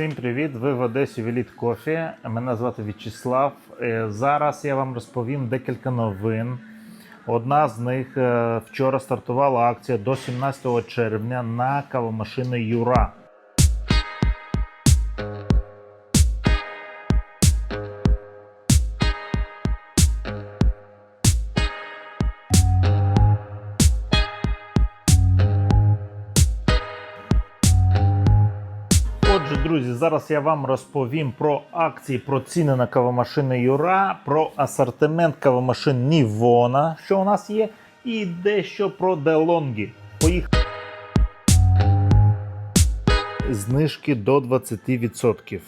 Всім привіт! Ви в Одесі Веліт Кофі. Мене звати В'ячеслав. Е, Зараз я вам розповім декілька новин. Одна з них е, вчора стартувала акція до 17 червня на кавомашини Юра. Отже, друзі, зараз я вам розповім про акції, про ціни на кавомашини Юра, про асортимент кавомашин Нівона, що у нас є, і дещо про Делонгі. Поїхали. Знижки до 20%.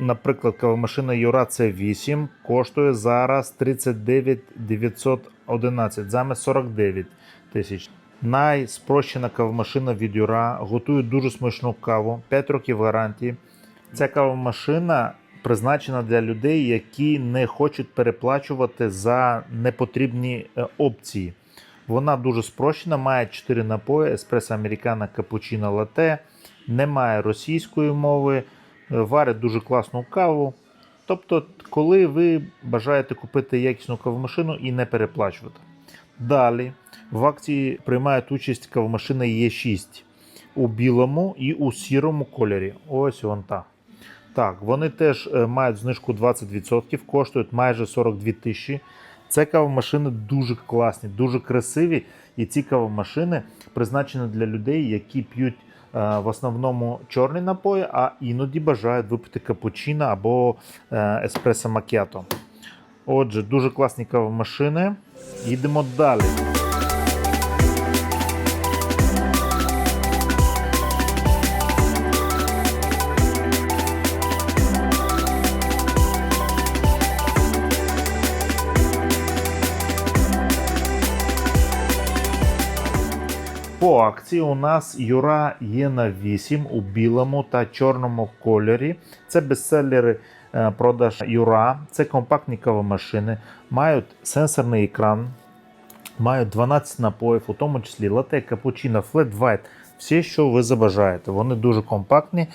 Наприклад, кавомашина Юра C8 коштує зараз 39 911 замість 49 тисяч. Найспрощена кавомашина від Юра готує дуже смачну каву, 5 років гарантії. Ця кавомашина призначена для людей, які не хочуть переплачувати за непотрібні е, опції. Вона дуже спрощена, має 4 напої: еспресо американо, капучино, лате, немає російської мови, е, варить дуже класну каву. Тобто, коли ви бажаєте купити якісну кавомашину і не переплачувати. Далі в акції приймають участь кавомашина Е6 у білому і у сірому кольорі. Ось вон та. Так, вони теж е, мають знижку 20%, коштують майже 42 тисячі. Це кавомашини дуже класні, дуже красиві. І ці кавомашини призначені для людей, які п'ють е, в основному чорні напої, а іноді бажають випити капучино або е, еспресо макіато. Отже, дуже класні кавомашини. Їдемо далі. По акції у нас Юра є на 8 у білому та чорному кольорі. Це бестселери продаж Юра. Це компактні кавомашини, мають сенсорний екран, мають 12 напоїв, у тому числі лате, капучино, флет white. Все, що ви забажаєте. Вони дуже компактні,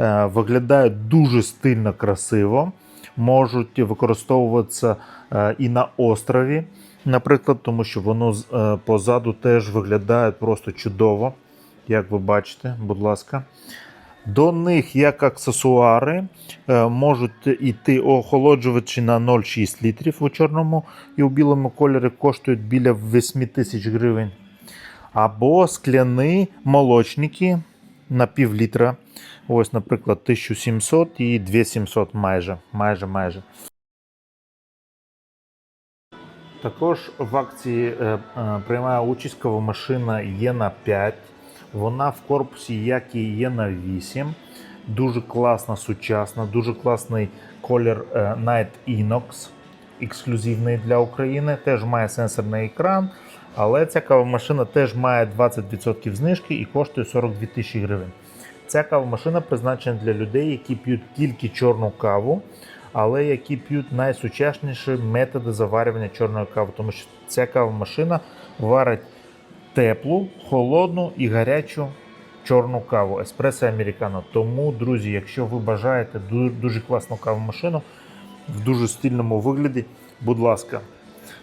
е, виглядають дуже стильно красиво, можуть використовуватися е, і на острові. Наприклад, тому що воно е, позаду теж виглядає просто чудово, як ви бачите, будь ласка. До них, як аксесуари, е, можуть йти охолоджувачі на 0,6 літрів у чорному і у білому кольорі коштують біля 8 тисяч гривень. Або скляні молочники на пів літра. Ось, наприклад, 1700 і 2700 майже. майже, майже. Також в акції е, е, приймає участь кавомашина Єна 5. Вона в корпусі, як і Єна 8. Дуже класна, сучасна, дуже класний колір е, Night Inox, ексклюзивний для України. Теж має сенсорний екран. Але ця кавомашина теж має 20% знижки і коштує 42 тисячі гривень. Ця кавомашина призначена для людей, які п'ють тільки чорну каву, але які п'ють найсучасніші методи заварювання чорної кави, тому що ця кавомашина варить теплу, холодну і гарячу чорну каву, еспресо американо. Тому, друзі, якщо ви бажаєте дуже класну кавомашину в дуже стильному вигляді, будь ласка.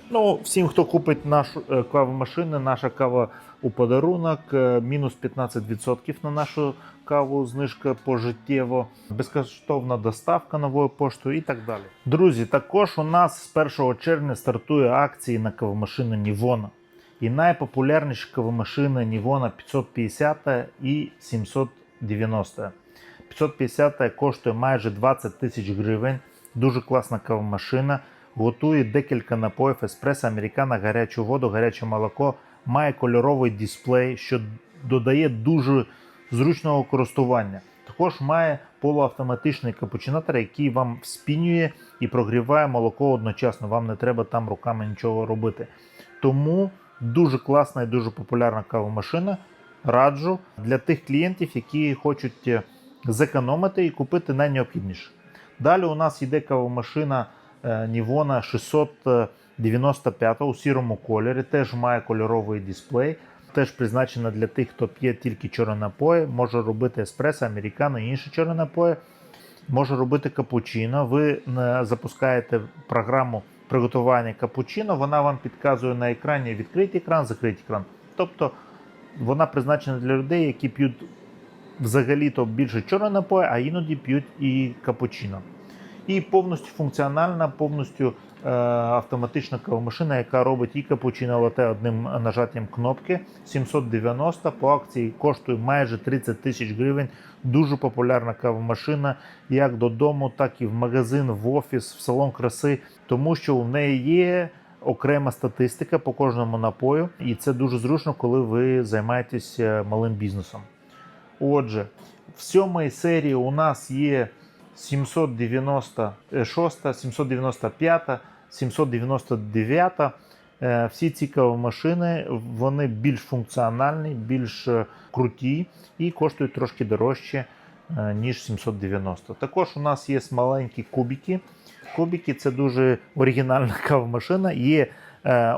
Ну, всім, хто купить нашу е, кавомашину, наша кава у подарунок, е, мінус 15% на нашу каву, знижка пожиттєво, безкоштовна доставка новою поштою і так далі. Друзі, також у нас з 1 червня стартує акції на кавомашину Нівона. І найпопулярніші кавомашини Нівона 550 і 790. 550 коштує майже 20 тисяч гривень. Дуже класна кавомашина. Готує декілька напоїв, еспресо, американо, гарячу воду, гаряче молоко. Має кольоровий дисплей, що додає дуже зручного користування. Також має полуавтоматичний капучинатор, який вам вспінює і прогріває молоко одночасно. Вам не треба там руками нічого робити. Тому дуже класна і дуже популярна кавомашина. Раджу для тих клієнтів, які хочуть е, зекономити і купити найнеобхідніше. Далі у нас йде кавомашина е, Nivona 695 у сірому кольорі, теж має кольоровий дисплей. Теж призначена для тих, хто п'є тільки чорні напої, може робити еспресо, американо і інші чорні напої. може робити капучино. Ви е, запускаєте програму приготування капучино, вона вам підказує на екрані відкритий екран, закритий екран. Тобто вона призначена для людей, які п'ють взагалі-то більше чорного напою, а іноді п'ють і капучино. І повністю функціональна, повністю автоматична кавомашина, яка робить і капучино лате одним нажаттям кнопки. 790 по акції коштує майже 30 тисяч гривень. Дуже популярна кавомашина як додому, так і в магазин, в офіс, в салон краси, тому що у неї є окрема статистика по кожному напою, і це дуже зручно, коли ви займаєтесь е, малим бізнесом. Отже, в сьомій серії у нас є 796, 795, 799. Е, Всі ці кавомашини вони більш функціональні, більш е, круті і коштують трошки дорожче, е, ніж 790. Також у нас є маленькі кубики. Кубики це дуже оригінальна кавомашина. Є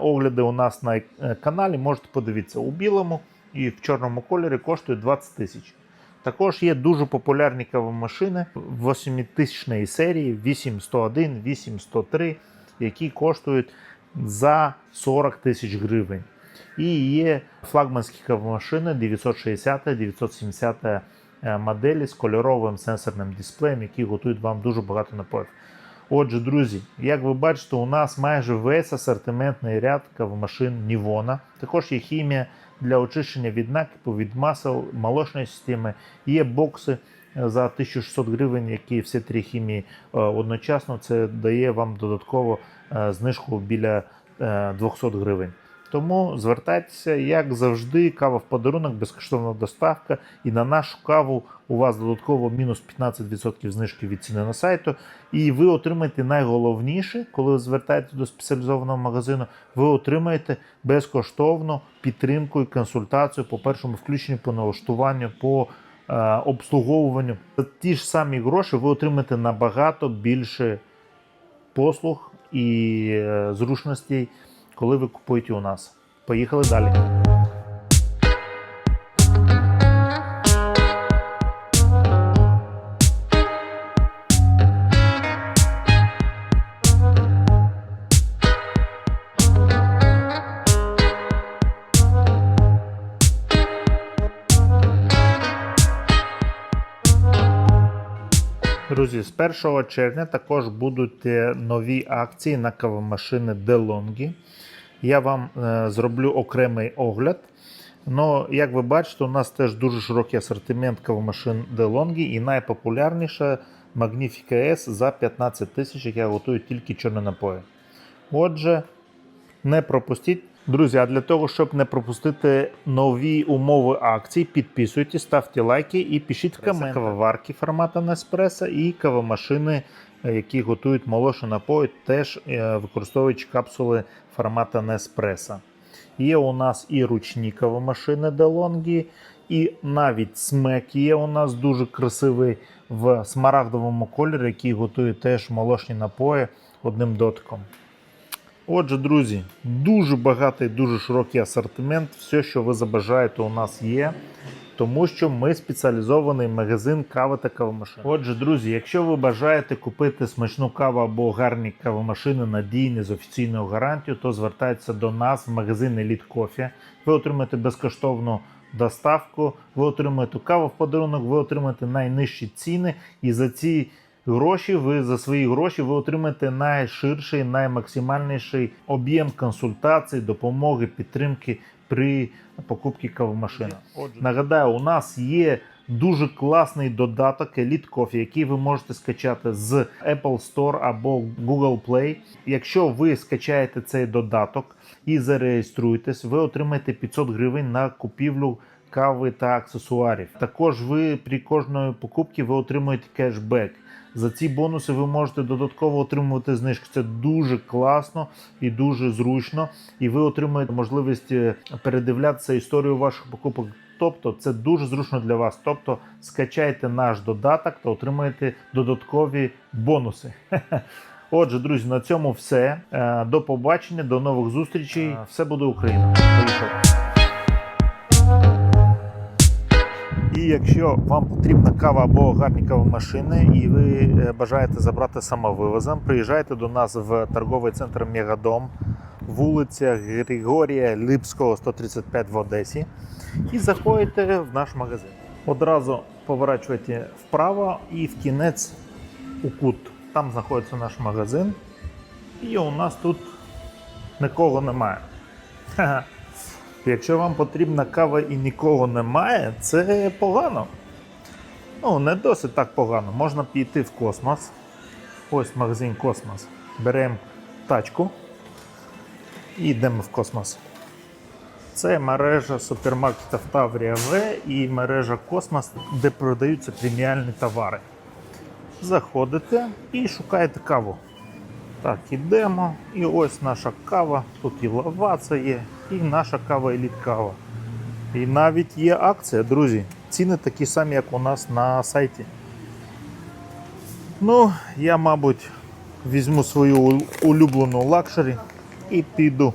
огляди у нас на каналі. Можете подивитися у білому і в чорному кольорі коштує 20 тисяч. Також є дуже популярні кавомашини 8000 серії 8101, 8103, які коштують за 40 тисяч гривень. І є флагманські кавомашини 960 970 е, моделі з кольоровим сенсорним дисплеєм, які готують вам дуже багато напоїв. Отже, друзі, як ви бачите, у нас майже весь асортиментний ряд кавомашин Нівона. Також є хімія для очищення від накипу, від масел, молочної системи. Є бокси за 1600 гривень, які всі три хімії е, одночасно. Це дає вам додатково е, знижку біля е, 200 гривень. Тому звертайтеся, як завжди, кава в подарунок, безкоштовна доставка. І на нашу каву у вас додатково мінус 15% знижки від ціни на сайту. І ви отримаєте найголовніше, коли ви звертаєтесь до спеціалізованого магазину, ви отримаєте безкоштовну підтримку і консультацію по першому включенню, по налаштуванню, по е, обслуговуванню. За ті ж самі гроші ви отримаєте набагато більше послуг і е, зручностей, коли ви купуєте у нас. Поїхали далі. Друзі, з 1 червня також будуть е, нові акції на кавомашини DeLonghi. Я вам е, зроблю окремий огляд. Ну, як ви бачите, у нас теж дуже широкий асортимент кавомашин DeLonghi і найпопулярніша Magnifica S за 15 тисяч, яка готує тільки чорні напої. Отже, не пропустіть. Друзі, а для того, щоб не пропустити нові умови акцій, підписуйтесь, ставте лайки і пишіть коменти. Кавоварки формату Nespresso і кавомашини, е, які готують молочні напої, теж е, використовуючи капсули формату Nespresso. Є у нас і ручні кавомашини DeLonghi, і навіть смек є у нас дуже красивий в смарагдовому кольорі, який готує теж молочні напої одним дотиком. Отже, друзі, дуже багатий, дуже широкий асортимент. Все, що ви забажаєте, у нас є. Тому що ми спеціалізований магазин кави та кавомашин. Отже, друзі, якщо ви бажаєте купити смачну каву або гарні кавомашини надійні з офіційною гарантією, то звертайтеся до нас в магазин Elite Coffee. Ви отримаєте безкоштовну доставку, ви отримаєте каву в подарунок, ви отримаєте найнижчі ціни, і за ці гроші ви за свої гроші ви отримаєте найширший, наймаксимальніший об'єм консультацій, допомоги, підтримки при покупці кавомашини. Нагадаю, у нас є дуже класний додаток Elite Coffee, який ви можете скачати з Apple Store або Google Play. Якщо ви скачаєте цей додаток і зареєструєтесь, ви отримаєте 500 гривень на купівлю кави та аксесуарів. Також ви при кожної покупці ви отримуєте кешбек. За ці бонуси ви можете додатково отримувати знижки. Це дуже класно і дуже зручно. І ви отримаєте можливість е, передивлятися історію ваших покупок. Тобто це дуже зручно для вас. Тобто скачайте наш додаток та отримаєте додаткові бонуси. Отже, друзі, на цьому все. Е, До побачення, до нових зустрічей. Е, Все буде Україна. Поїхали. І якщо вам потрібна кава або гарні кавомашини, і ви е, бажаєте забрати самовивозом, приїжджайте до нас в торговий центр Мегадом, вулиця Григорія Липського, 135 в Одесі, і заходите в наш магазин. Одразу поворачуєте вправо і в кінець у кут. Там знаходиться наш магазин. І у нас тут нікого немає. Якщо вам потрібна кава і нікого немає, це погано. Ну, не досить так погано. Можна піти в космос. Ось магазин Космос. Беремо тачку і йдемо в космос. Це мережа супермаркетів Таврія В і мережа Космос, де продаються преміальні товари. Заходите і шукаєте каву. Так, ідемо. І ось наша кава. Тут і лаваца є, і наша кава еліт кава. І навіть є акція, друзі. Ціни такі самі, як у нас на сайті. Ну, я, мабуть, візьму свою улюблену лакшері і піду